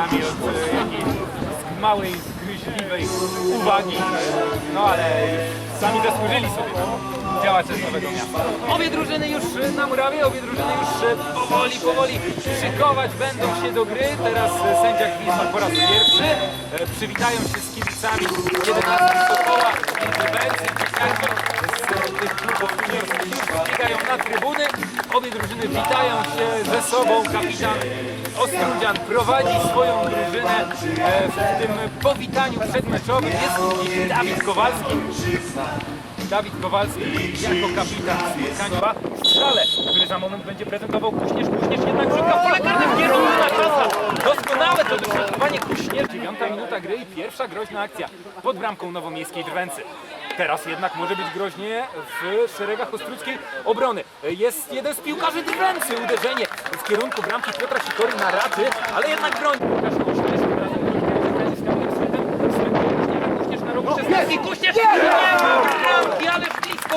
Kamil od e, jakiejś małej, zgryźliwej uwagi. No ale sami zasłużyli sobie to działacze z Nowego Miasta. Obie drużyny już na murawie, obie drużyny już powoli, powoli szykować będą się do gry. Teraz sędzia Gwizma po raz pierwszy. E, Przywitają się z kibicami 11 Sokoła, interwencji, dzieciaki z tych klubów juniorskich już biegają na trybuny. Obie drużyny witają się ze sobą. Kapitan Ostrudzian prowadzi swoją drużynę e, w tym powitaniu przedmeczowym. Jest Dawid Kowalski. Dawid Kowalski jako kapitan w strzale, który za moment będzie prezentował Kuśnierz. Kuśnierz jednak rzutka w pole karne, kierunka czasa. Doskonałe to dośrodkowanie Kuśnierz. Dziewiąta minuta gry i pierwsza groźna akcja pod bramką nowomiejskiej Drwęcy. Teraz jednak może być groźnie w szeregach ostruckiej obrony. Jest jeden z piłkarzy Drwęcy. Uderzenie w kierunku bramki Piotra Sikory na raty, ale jednak broni. Łukasz Kuśnierz, Kuśnierz Kuśnierz na rogu 16. Kuśnierz nie ma bramki, ale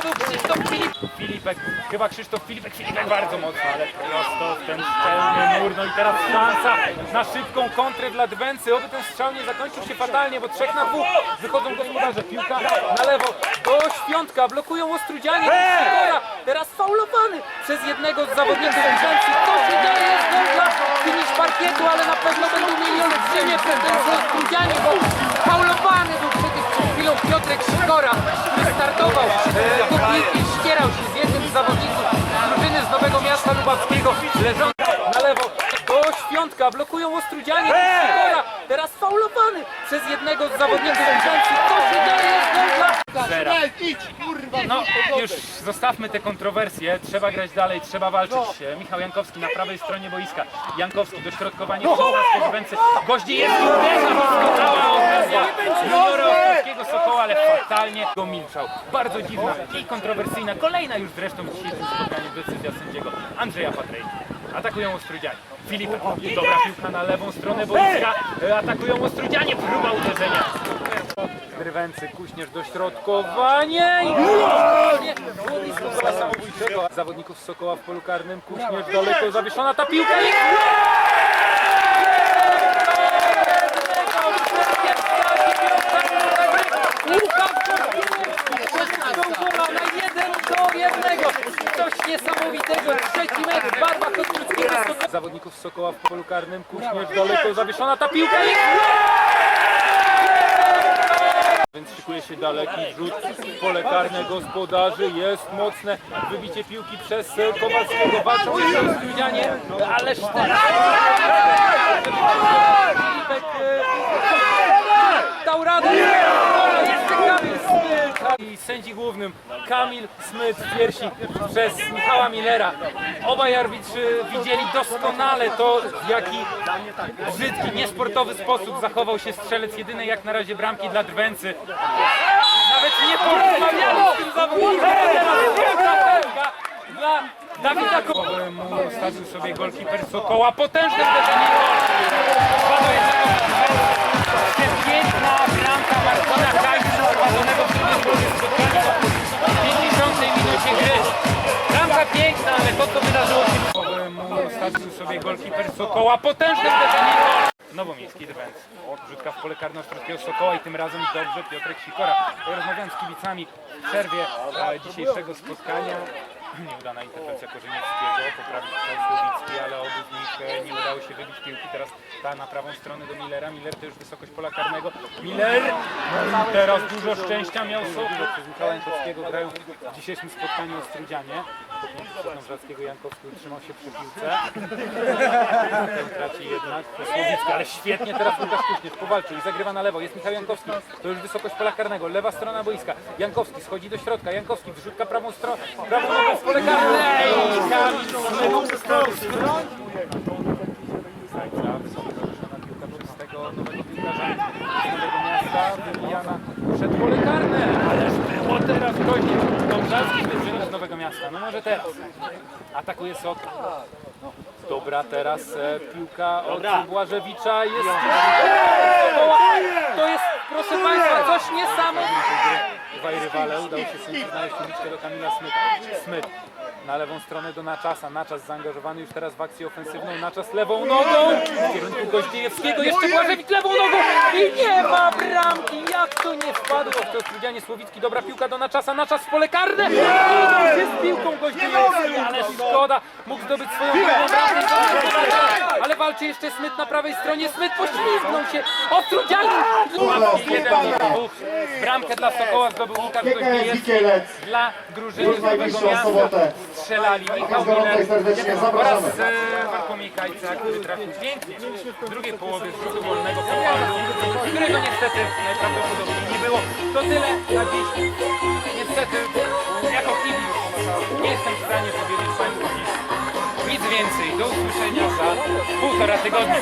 był Krzysztof Filip. Filipek, chyba Krzysztof Filipek, Filipek bardzo mocno, ale prosto w ten szczelny mur. No i teraz szansa na szybką kontrę dla Dwęcy. Oby ten strzał nie zakończył się fatalnie, bo trzech na dwóch wychodzą gospodarze. Piłka na lewo do Świątka, blokują Ostrudzianie. Sikora, teraz faulowany przez jednego z zawodników Dwęcy. Co się dzieje? Jest gol dla finisz parkietu, ale na pewno będą mieli olbrzymie pretensje Ostrudzianie, bo faulowany był przecież przed chwilą Piotrek Sikora, Leżący na lewo. Do Świątka, blokują Ostrudzianie, teraz faulowany przez jednego z zawodników Dwęcy. Co się gol dla Zera. No, już zostawmy te kontrowersje. Trzeba grać dalej, trzeba walczyć. E, Michał Jankowski na prawej stronie boiska. Jankowski, dośrodkowanie w 16 Węcy. Goździe jest i uderza, doskonała okazja juniora Ostrowskiego Sokoła, ale fatalnie go milczał. Bardzo dziwna i kontrowersyjna. Kolejna już zresztą w dzisiejszym spotkaniu decyzja sędziego Andrzeja Patrejki. Atakują Ostrudzianie. Filipek, dobra piłka na lewą stronę boiska. E, Atakują Ostrudzianie, próba uderzenia. Drwęcy, Kuśnierz, dośrodkowanie i nie, było blisko gola samobójczego. Zawodników z Sokoła w polu karnym, Kuśnierz daleko zawieszona ta piłka i Łukasz Kościelewski do gola na jeden do jednego. Coś niesamowitego. Trzeci mecz w barwach Ostruckiego Sokoła. Zawodników Sokoła w polu karnym, Kuśnierz daleko zawieszona ta piłka i więc szykuje się daleki rzut w pole karne gospodarzy. Jest mocne wybicie piłki przez Kowalskiego. Walczą jeszcze Studianie, ależ teraz e, dał radę. I sędzi głównym Kamil Smyt piersi przez Michała Millera. Obaj arbitrzy widzieli doskonale to, w jaki brzydki, niesportowy sposób zachował się strzelec jedynej jak na razie bramki dla Drwęcy. Nawet nie porozmawiano z tym zawodnikiem. Dla Dawida Kowa. Mu stawił sobie golkiper Sokoła. Potężne uderzenie. Do jednego. Piękna bramka Marcina Kajsa Piękna, ale to co wydarzyło się mu stawił sobie golkiper Sokoła. Potężne uderzenie. Nowomiejski defens. Rzutka w pole karne Ostrowskiego Sokoła i tym razem dobrze Piotrek Sikora. Rozmawiam z kibicami w przerwie e, dzisiejszego spotkania. Nieudana interwencja Korzenieckiego, poprawił Słowicki, ale obu z nich e, nie udało się wybić piłki. Teraz ta na prawą stronę do Millera. Miller to już wysokość pola karnego. Miller! No teraz dużo szczęścia miał Sokół. Przez Michała Jankowskiego grają w dzisiejszym spotkaniu Ostrudzianie. Wrzackiego Jankowski utrzymał się przy piłce. Traci jednak Słowicki, ale świetnie teraz Łukasz Kuśnierz powalczył i zagrywa na lewo. Jest Michał Jankowski, to już wysokość pola karnego, lewa strona boiska. Jankowski schodzi do środka, Jankowski wrzutka prawą stroną, prawą nogą pole karne Kamil wybijana przed pole karne. Ależ było teraz groźnie. Dążalski drużyny z Nowego Miasta, no może teraz. Atakuje Sok. Dobra, teraz e, piłka od Błażewicza jest. To jest, proszę Państwa, coś niesamowitego. Dwaj rywale, udało się znaleźć uliczkę do Kamila Smyta. Smyt. na lewą stronę do Naczasa. Naczas zaangażowany już teraz w akcję ofensywną. Naczas lewą nogą w kierunku Goździejewskiego. Jeszcze Błażewicz lewą nogą i nie ma bramki. Jak to nie wpadło w to Strudzianie Słowicki. Dobra piłka do Naczasa. Naczas w pole karne. Idzie z piłką Goździejewski, ale szkoda. Mógł zdobyć swoją drugą bramkę. Ale walczy jeszcze Smyt na prawej stronie. Smyt poślizgnął się. O Strudzianie! Jeden do dwóch. Bramkę dla Sokoła zdobył Łukasz Goździejewski. Dla drużyny Nowego Miasta strzelali Michał Miller oraz zapraszamy. e, Kajca, który trafił pięknie w drugiej połowie z rzutu wolnego którego niestety najprawdopodobniej nie było. To tyle na dziś. Niestety, jako kibic nie jestem w stanie powiedzieć Państwu nic więcej. Do usłyszenia za półtora tygodnia.